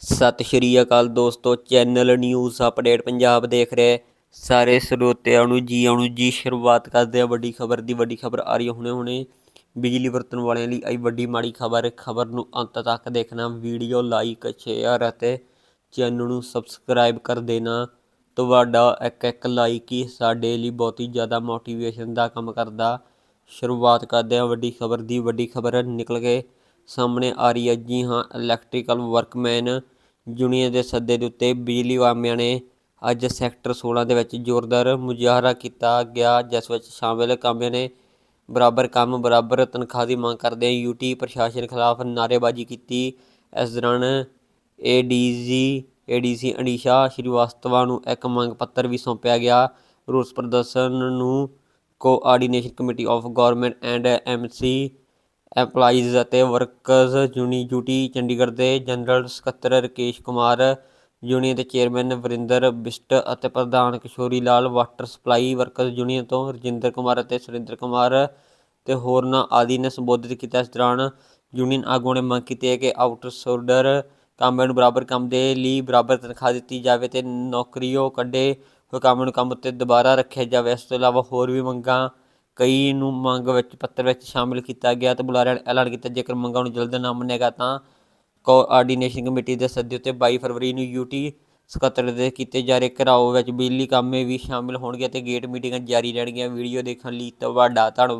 ਸਤਿ ਸ਼੍ਰੀ ਅਕਾਲ ਦੋਸਤੋ, channel news update Punjab ਦੇਖ ਰਹੇ ਸਾਰੇ ਸਰੋਤਿਆਂ ਨੂੰ ਜੀ ਆਉਣ ਜੀ ਸ਼ੁਰੂਆਤ ਕਰਦੇ ਆ ਵੱਡੀ ਖਬਰ ਦੀ, ਵੱਡੀ ਖਬਰ ਆ ਰਹੀ ਹੈ ਹੁਣੇ ਹੁਣੇ। ਬਿਜਲੀ ਵਰਤਣ ਵਾਲਿਆਂ ਲਈ ਆਈ ਵੱਡੀ ਮਾੜੀ ਖਬਰ ਖਬਰ ਨੂੰ ਅੰਤ ਤੱਕ ਦੇਖਣਾ, ਵੀਡੀਓ ਲਾਈਕ ਸ਼ੇਅਰ ਅਤੇ ਚੈਨਲ ਨੂੰ ਸਬਸਕ੍ਰਾਈਬ ਕਰ ਦੇਣਾ। ਤੁਹਾਡਾ ਇੱਕ ਇੱਕ ਲਾਈਕ ਹੀ ਸਾਡੇ ਲਈ ਬਹੁਤ ਹੀ ਜ਼ਿਆਦਾ ਮੋਟੀਵੇਸ਼ਨ ਦਾ ਕੰਮ ਕਰਦਾ। ਸ਼ੁਰੂਆਤ ਕਰਦੇ ਹਾਂ ਵੱਡੀ ਖਬਰ ਦੀ, ਵੱਡੀ ਖਬਰ ਨਿਕਲ ਕੇ ਸਾਹਮਣੇ ਆ ਰਹੀ ਹੈ। ਜੀ ਹਾਂ ਇਲੈਕਟ੍ਰੀਕਲ ਵਰਕਮੈਨ ਯੂਨੀਅਨ ਦੇ ਸੱਦੇ ਦੇ ਉੱਤੇ ਬਿਜਲੀ ਵਾਮਿਆਂ ਨੇ ਅੱਜ ਸੈਕਟਰ 16 ਦੇ ਵਿੱਚ ਜ਼ੋਰਦਾਰ ਮੁਜ਼ਾਹਰਾ ਕੀਤਾ ਗਿਆ, ਜਿਸ ਵਿੱਚ ਸ਼ਾਮਿਲ ਕਾਮਿਆਂ ਨੇ ਬਰਾਬਰ ਕੰਮ, ਬਰਾਬਰ ਤਨਖਾਹ ਦੀ ਮੰਗ ਕਰਦੇ ਯੂਟੀ ਪ੍ਰਸ਼ਾਸਨ ਖਿਲਾਫ ਨਾਅਰੇਬਾਜ਼ੀ ਕੀਤੀ। ਇਸ ਦੌਰਾਨ ਏਡੀਜੀ ਏਡੀਸੀ ਅਨੀਸ਼ਾ ਸ਼੍ਰੀਵਾਸਤਵਾ ਨੂੰ ਇੱਕ ਮੰਗ ਪੱਤਰ ਵੀ ਸੌਂਪਿਆ ਗਿਆ। ਰੋਸ ਪ੍ਰਦਰਸ਼ਨ ਨੂੰ coordination committee of government and MC employees ਅਤੇ ਵਰਕਰਸ ਯੂਨੀ ਚੰਡੀਗੜ੍ਹ ਦੇ ਜਨਰਲ ਸਕੱਤਰ ਰਕੇਸ਼ ਕੁਮਾਰ ਯੂਨੀਅਨ ਦੇ ਚੇਅਰਮੈਨ ਵਰਿੰਦਰ ਬਿਸਟ ਅਤੇ ਪ੍ਰਧਾਨ Kishori Lal water supply workers union ਤੋਂ ਰਜਿੰਦਰ ਕੁਮਾਰ ਅਤੇ ਸੁਰਿੰਦਰ ਕੁਮਾਰ ਤੇ ਹੋਰਨਾਂ ਆਦਿ ਨੇ ਸੰਬੋਧਿਤ ਕੀਤਾ। ਇਸ ਦੌਰਾਨ ਯੂਨੀਅਨ ਆਗੂਆਂ ਨੇ ਮੰਗ ਕੀਤੀ ਹੈ ਕਿ ਆਊਟਰ ਆਊਟਸੋਰਡਰ ਕਾਮਿਆਂ ਨੂੰ ਬਰਾਬਰ ਕੰਮ ਦੇ ਲਈ ਬਰਾਬਰ ਤਨਖਾਹ ਦਿੱਤੀ ਜਾਵੇ ਤੇ ਨੌਕਰੀਓ ਕੱਢੇ ਹੋਏ ਕਾਮਿਆਂ ਨੂੰ ਕੰਮ ਉੱਤੇ ਦੁਬਾਰਾ ਰੱਖਿਆ ਜਾਵੇ। ਇਸ ਤੋਂ ਇਲਾਵਾ ਹੋਰ ਵੀ ਮੰਗਾਂ ਕਈ ਨੂੰ ਮੰਗ ਵਿੱਚ, ਪੱਤਰ ਵਿੱਚ ਸ਼ਾਮਿਲ ਕੀਤਾ ਗਿਆ ਤੇ ਬੁਲਾਰਿਆਂ ਨੇ ਐਲਾਨ ਕੀਤਾ, ਜੇਕਰ ਮੰਗਾਂ ਨੂੰ ਜਲਦ ਨਾ ਮੰਨੇਗਾ ਗਿਆ ਤਾਂ ਕੋਆਰਡੀਨੇਸ਼ਨ ਕਮੇਟੀ ਦੇ ਸੱਦੇ ਉੱਤੇ 22 ਫਰਵਰੀ ਨੂੰ ਯੂਟੀ ਸਕੱਤਰ ਦੇ ਕੀਤੇ ਜਾ ਰਹੇ ਘਰਾਓ ਵਿੱਚ ਬਿਜਲੀ ਕਾਮੇ ਵੀ ਸ਼ਾਮਿਲ ਹੋਣਗੇ ਤੇ ਗੇਟ ਮੀਟਿੰਗਾਂ ਜਾਰੀ ਰਹਿਣਗੀਆਂ। ਵੀਡੀਓ ਦੇਖਣ ਲਈ ਤੁਹਾਡਾ ਧੰਨਵਾਦ।